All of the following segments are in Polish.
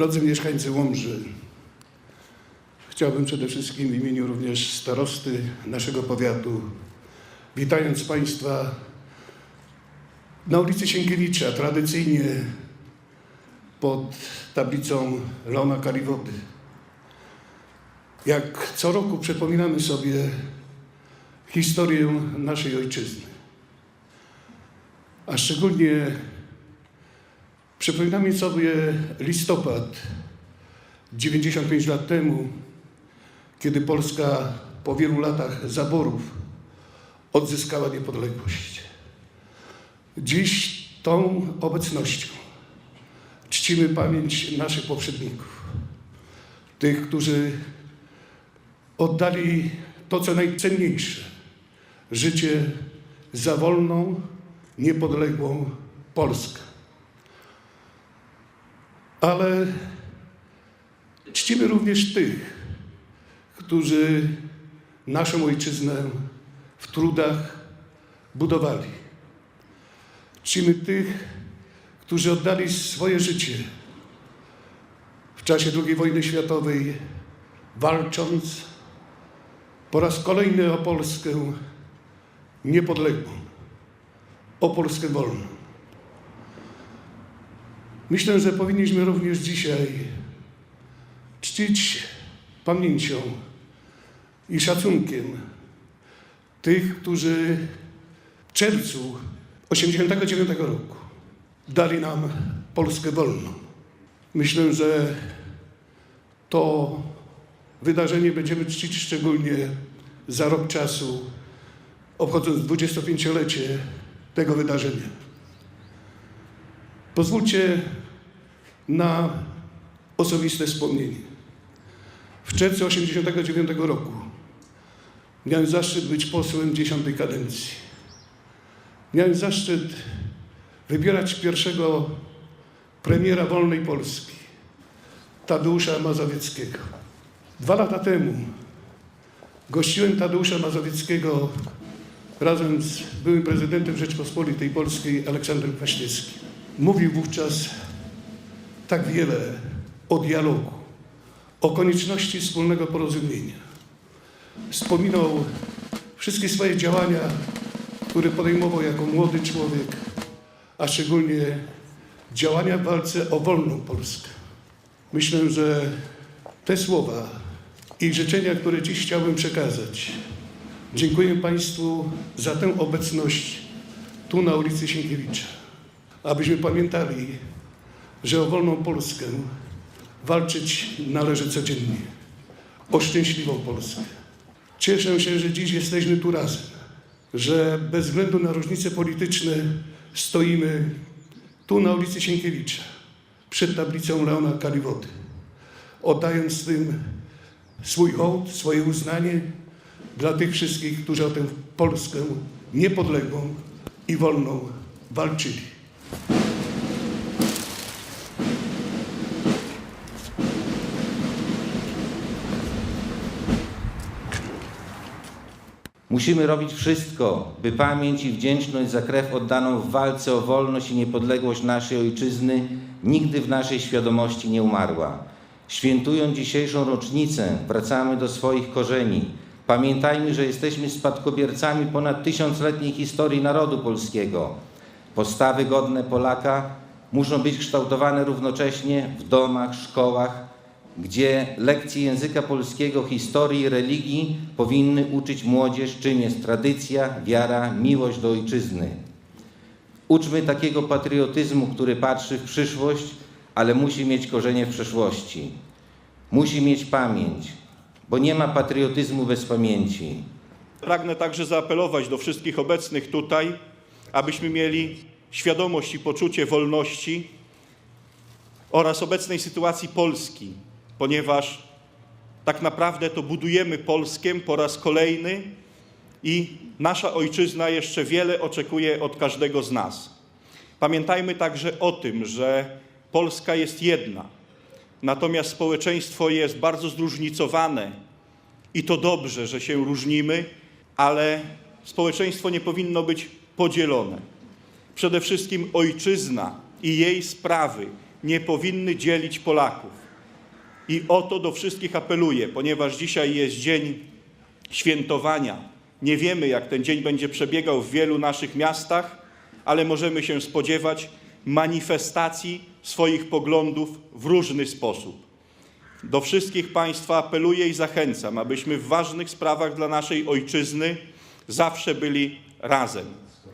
Drodzy mieszkańcy Łomży, chciałbym przede wszystkim w imieniu również starosty naszego powiatu, witając Państwa na ulicy Sienkiewicza, tradycyjnie pod tablicą Leona Kaliwody. Jak co roku przypominamy sobie historię naszej ojczyzny, a szczególnie Przypominamy sobie listopad 95 lat temu, kiedy Polska po wielu latach zaborów odzyskała niepodległość. Dziś tą obecnością czcimy pamięć naszych poprzedników, tych, którzy oddali to, co najcenniejsze życie za wolną, niepodległą Polskę ale czcimy również tych, którzy naszą ojczyznę w trudach budowali. Czcimy tych, którzy oddali swoje życie w czasie II wojny światowej, walcząc po raz kolejny o Polskę niepodległą, o Polskę wolną. Myślę, że powinniśmy również dzisiaj czcić pamięcią i szacunkiem tych, którzy w czerwcu 1989 roku dali nam Polskę wolną. Myślę, że to wydarzenie będziemy czcić szczególnie za rok czasu, obchodząc 25-lecie tego wydarzenia. Pozwólcie na osobiste wspomnienie. W czerwcu 1989 roku miałem zaszczyt być posłem dziesiątej kadencji. Miałem zaszczyt wybierać pierwszego premiera wolnej Polski, Tadeusza Mazowieckiego. Dwa lata temu gościłem Tadeusza Mazowieckiego razem z byłym prezydentem Rzeczpospolitej Polskiej Aleksandrem Kwaśniewskim. Mówił wówczas tak wiele o dialogu, o konieczności wspólnego porozumienia. Wspominał wszystkie swoje działania, które podejmował jako młody człowiek, a szczególnie działania w walce o wolną Polskę. Myślę, że te słowa i życzenia, które dziś chciałbym przekazać, dziękuję Państwu za tę obecność tu na ulicy Sienkiewicza abyśmy pamiętali, że o wolną Polskę walczyć należy codziennie. O szczęśliwą Polskę. Cieszę się, że dziś jesteśmy tu razem, że bez względu na różnice polityczne stoimy tu na ulicy Sienkiewicza, przed tablicą Leona Kaliwody, oddając tym swój hołd, swoje uznanie dla tych wszystkich, którzy o tę Polskę niepodległą i wolną walczyli. Musimy robić wszystko, by pamięć i wdzięczność za krew oddaną w walce o wolność i niepodległość naszej ojczyzny nigdy w naszej świadomości nie umarła. Świętując dzisiejszą rocznicę, wracamy do swoich korzeni. Pamiętajmy, że jesteśmy spadkobiercami ponad tysiącletniej historii narodu polskiego. Postawy godne Polaka muszą być kształtowane równocześnie w domach, szkołach, gdzie lekcje języka polskiego, historii religii powinny uczyć młodzież, czym jest tradycja, wiara, miłość do ojczyzny. Uczmy takiego patriotyzmu, który patrzy w przyszłość, ale musi mieć korzenie w przeszłości. Musi mieć pamięć, bo nie ma patriotyzmu bez pamięci. Pragnę także zaapelować do wszystkich obecnych tutaj, abyśmy mieli świadomość i poczucie wolności oraz obecnej sytuacji Polski, ponieważ tak naprawdę to budujemy Polskę po raz kolejny i nasza ojczyzna jeszcze wiele oczekuje od każdego z nas. Pamiętajmy także o tym, że Polska jest jedna, natomiast społeczeństwo jest bardzo zróżnicowane i to dobrze, że się różnimy, ale społeczeństwo nie powinno być podzielone. Przede wszystkim ojczyzna i jej sprawy nie powinny dzielić Polaków. I o to do wszystkich apeluję, ponieważ dzisiaj jest dzień świętowania. Nie wiemy, jak ten dzień będzie przebiegał w wielu naszych miastach, ale możemy się spodziewać manifestacji swoich poglądów w różny sposób. Do wszystkich Państwa apeluję i zachęcam, abyśmy w ważnych sprawach dla naszej ojczyzny zawsze byli razem.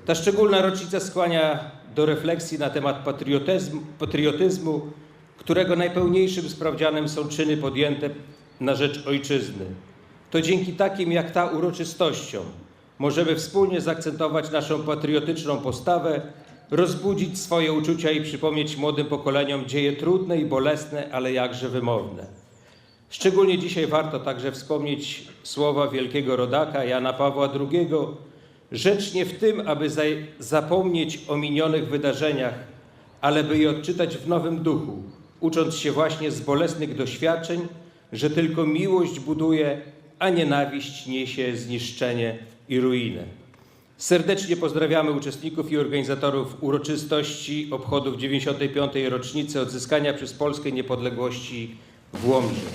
Ta szczególna rocznica skłania do refleksji na temat patriotyzmu, patriotyzmu, którego najpełniejszym sprawdzianem są czyny podjęte na rzecz ojczyzny. To dzięki takim jak ta uroczystościom możemy wspólnie zaakcentować naszą patriotyczną postawę, rozbudzić swoje uczucia i przypomnieć młodym pokoleniom dzieje trudne i bolesne, ale jakże wymowne. Szczególnie dzisiaj warto także wspomnieć słowa wielkiego rodaka Jana Pawła II, rzecz nie w tym, aby za- zapomnieć o minionych wydarzeniach, ale by je odczytać w nowym duchu, ucząc się właśnie z bolesnych doświadczeń, że tylko miłość buduje, a nienawiść niesie zniszczenie i ruinę. Serdecznie pozdrawiamy uczestników i organizatorów uroczystości obchodów 95. rocznicy odzyskania przez Polskę niepodległości w Łomży.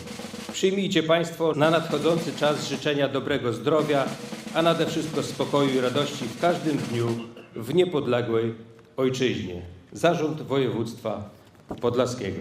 Przyjmijcie Państwo na nadchodzący czas życzenia dobrego zdrowia, a nade wszystko spokoju i radości w każdym dniu w niepodległej ojczyźnie. Zarząd Województwa Podlaskiego.